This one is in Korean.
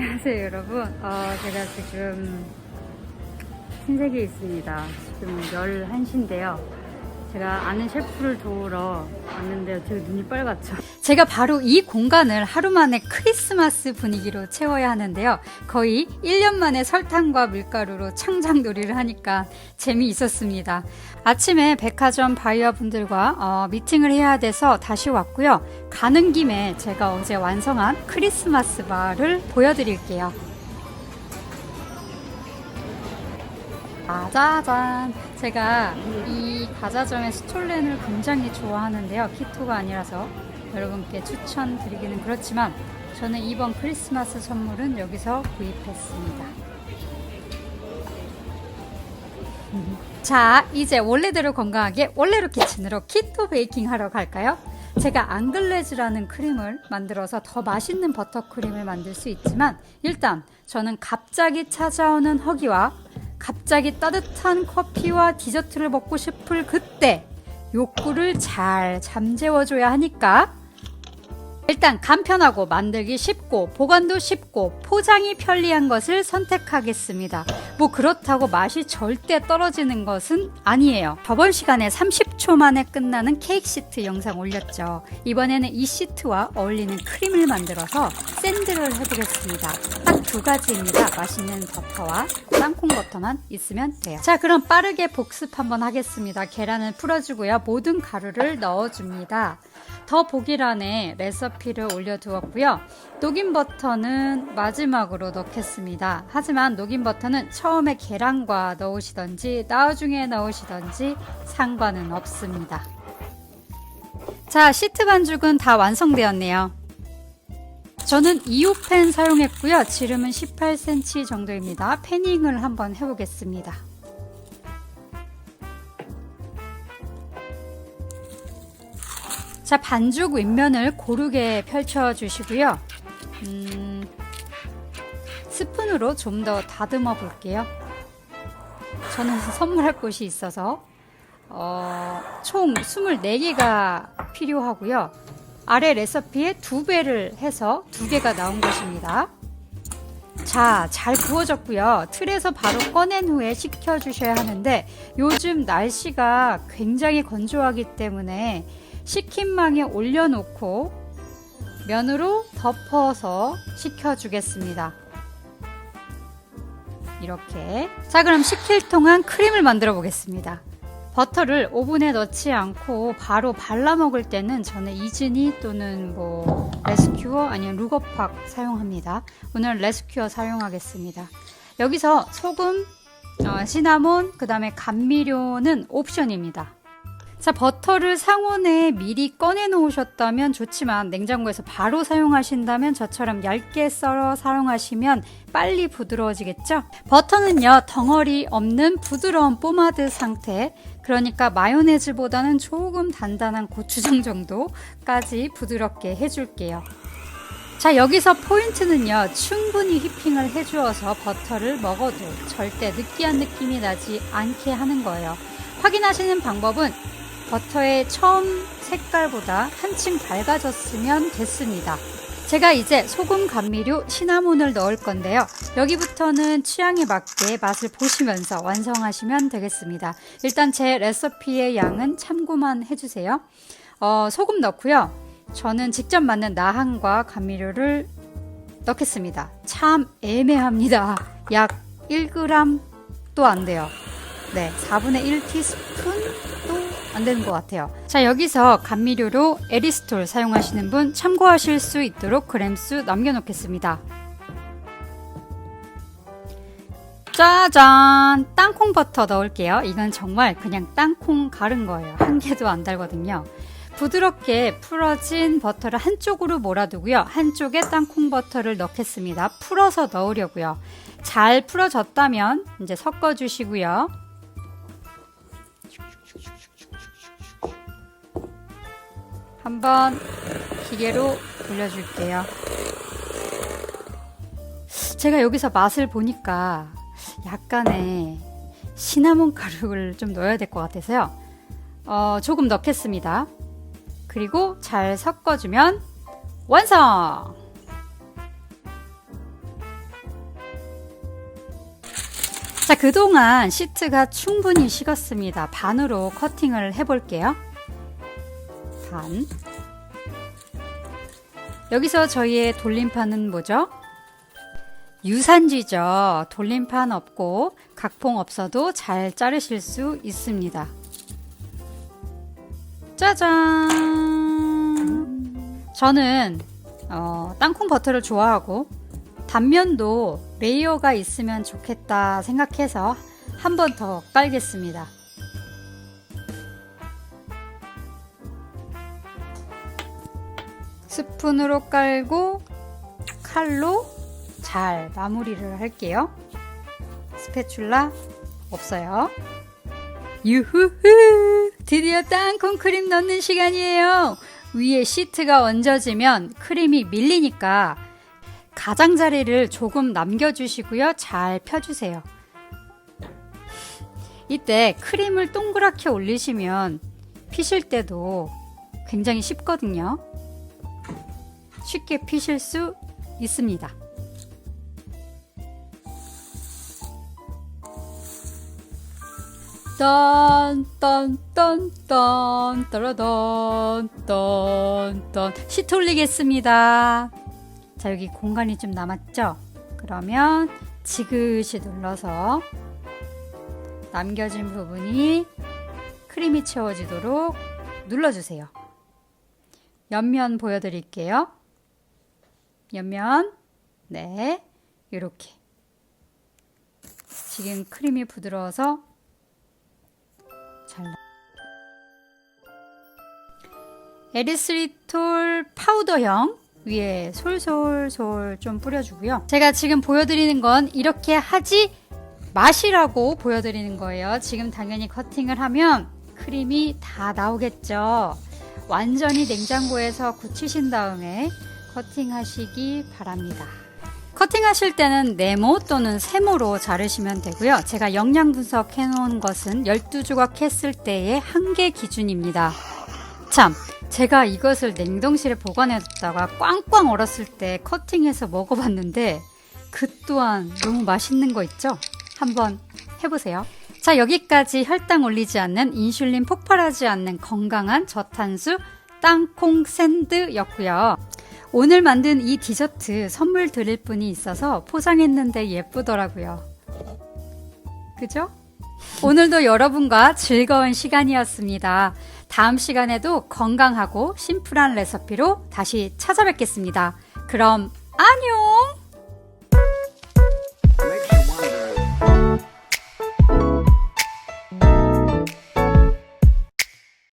안녕하세요 여러분. 어, 제가 지금 신세계에 있습니다. 지금 11시인데요 제가 아는 셰프를 도우러 왔는데요. 되게 눈이 빨갛죠. 제가 바로 이 공간을 하루 만에 크리스마스 분위기로 채워야 하는데요. 거의 1년 만에 설탕과 밀가루로 창작 놀이를 하니까 재미있었습니다. 아침에 백화점 바이어 분들과 어, 미팅을 해야 돼서 다시 왔고요. 가는 김에 제가 어제 완성한 크리스마스 바를 보여드릴게요 짜잔! 제가 이 과자점의 스톨렌을 굉장히 좋아하는데요. 키토가 아니라서 여러분께 추천드리기는 그렇지만 저는 이번 크리스마스 선물은 여기서 구입했습니다. 자, 이제 원래대로 건강하게 원래로 키친으로 키토 베이킹 하러 갈까요? 제가 앙글레즈라는 크림을 만들어서 더 맛있는 버터크림을 만들 수 있지만 일단 저는 갑자기 찾아오는 허기와 갑자기 따뜻한 커피와 디저트를 먹고 싶을 그때 욕구를 잘 잠재워줘야 하니까 일단 간편하고 만들기 쉽고 보관도 쉽고 포장이 편리한 것을 선택하겠습니다. 뭐 그렇다고 맛이 절대 떨어지는 것은 아니에요. 저번 시간에 30초 만에 끝나는 케이크 시트 영상 올렸죠. 이번에는 이 시트와 어울리는 크림을 만들어서 샌드를 해보겠습니다. 딱 두 가지입니다. 맛있는 버터와 땅콩 버터만 있으면 돼요. 자, 그럼 빠르게 복습 한번 하겠습니다. 계란을 풀어주고요. 모든 가루를 넣어줍니다. 더 보기란에 레시피를 올려두었고요. 녹인 버터는 마지막으로 넣겠습니다. 하지만 녹인 버터는 처음에 계란과 넣으시던지 나중에 넣으시던지 상관은 없습니다. 자, 시트 반죽은 다 완성되었네요. 저는 2호팬 사용했고요. 지름은 18cm 정도입니다. 패닝을 한번 해보겠습니다. 자, 반죽 윗면을 고르게 펼쳐 주시고요. 음, 스푼으로 좀 더 다듬어 볼게요. 저는 선물할 곳이 있어서 어, 총 24개가 필요하고요. 아래 레시피에 두 배를 해서 두 개가 나온 것입니다. 자, 잘 구워졌고요. 틀에서 바로 꺼낸 후에 식혀주셔야 하는데 요즘 날씨가 굉장히 건조하기 때문에 식힌망에 올려놓고 면으로 덮어서 식혀주겠습니다. 이렇게. 자, 그럼 식힐 동안 크림을 만들어 보겠습니다. 버터를 오븐에 넣지 않고 바로 발라 먹을 때는 저는 이즈니 또는 뭐 레스큐어 아니면 루거팍 사용합니다. 오늘 레스큐어 사용하겠습니다. 여기서 소금, 어, 시나몬, 그 다음에 감미료는 옵션입니다. 자, 버터를 상온에 미리 꺼내 놓으셨다면 좋지만 냉장고에서 바로 사용하신다면 저처럼 얇게 썰어 사용하시면 빨리 부드러워지겠죠? 버터는요, 덩어리 없는 부드러운 포마드 상태. 그러니까 마요네즈보다는 조금 단단한 고추장 정도까지 부드럽게 해줄게요. 자, 여기서 포인트는요, 충분히 휘핑을 해주어서 버터를 먹어도 절대 느끼한 느낌이 나지 않게 하는 거예요. 확인하시는 방법은 버터의 처음 색깔보다 한층 밝아졌으면 됐습니다. 제가 이제 소금 감미료 시나몬을 넣을 건데요. 여기부터는 취향에 맞게 맛을 보시면서 완성하시면 되겠습니다. 일단 제 레시피의 양은 참고만 해주세요. 어, 소금 넣고요. 저는 직접 만든 나한과 감미료를 넣겠습니다. 참 애매합니다. 약 1g도 안 돼요. 네, 4분의 1티스푼도 안 되는 것 같아요. 자, 여기서 감미료로 에리스톨 사용하시는 분 참고하실 수 있도록 그램수 남겨놓겠습니다. 짜잔! 땅콩 버터 넣을게요. 이건 정말 그냥 땅콩 가른 거예요. 한 개도 안 달거든요. 부드럽게 풀어진 버터를 한쪽으로 몰아두고요. 한쪽에 땅콩 버터를 넣겠습니다. 풀어서 넣으려고요. 잘 풀어졌다면 이제 섞어주시고요. 한번 기계로 돌려줄게요. 제가 여기서 맛을 보니까 약간의 시나몬 가루를 좀 넣어야 될 것 같아서요. 어, 조금 넣겠습니다. 그리고 잘 섞어주면 완성! 자, 그동안 시트가 충분히 식었습니다. 반으로 커팅을 해볼게요. 반. 여기서 저희의 돌림판은 뭐죠? 유산지죠. 돌림판 없고 각봉 없어도 잘 자르실 수 있습니다. 짜잔! 저는 어, 땅콩 버터를 좋아하고 단면도 레이어가 있으면 좋겠다 생각해서 한 번 더 깔겠습니다. 스푼으로 깔고 칼로 잘 마무리를 할게요. 스패츌라 없어요. 유후후! 드디어 땅콩 크림 넣는 시간이에요. 위에 시트가 얹어지면 크림이 밀리니까 가장자리를 조금 남겨주시고요. 잘 펴주세요. 이때 크림을 동그랗게 올리시면 피실 때도 굉장히 쉽거든요. 쉽게 피실 수 있습니다. 딴딴딴딴 따라단딴딴 시트 올리겠습니다. 자 여기 공간이 좀 남았죠? 그러면 지그시 눌러서 남겨진 부분이 크림이 채워지도록 눌러주세요. 옆면 보여드릴게요. 옆면 네 이렇게 지금 크림이 부드러워서 잘 나. 에리스리톨 파우더형 위에 솔솔솔 좀 뿌려주고요. 제가 지금 보여드리는 건 이렇게 하지 마시라고 보여드리는 거예요. 지금 당연히 커팅을 하면 크림이 다 나오겠죠. 완전히 냉장고에서 굳히신 다음에 커팅하시기 바랍니다. 커팅하실 때는 네모 또는 세모로 자르시면 되고요. 제가 영양 분석해 놓은 것은 12조각 했을 때의 한계 기준입니다. 참, 제가 이것을 냉동실에 보관해 뒀다가 꽝꽝 얼었을 때 커팅해서 먹어봤는데 그 또한 너무 맛있는 거 있죠? 한번 해보세요. 자, 여기까지 혈당 올리지 않는 인슐린 폭발하지 않는 건강한 저탄수 땅콩 샌드였고요. 오늘 만든 이 디저트 선물 드릴 분이 있어서 포장했는데 예쁘더라고요. 그죠? 오늘도 여러분과 즐거운 시간이었습니다. 다음 시간에도 건강하고 심플한 레시피로 다시 찾아뵙겠습니다. 그럼 안녕!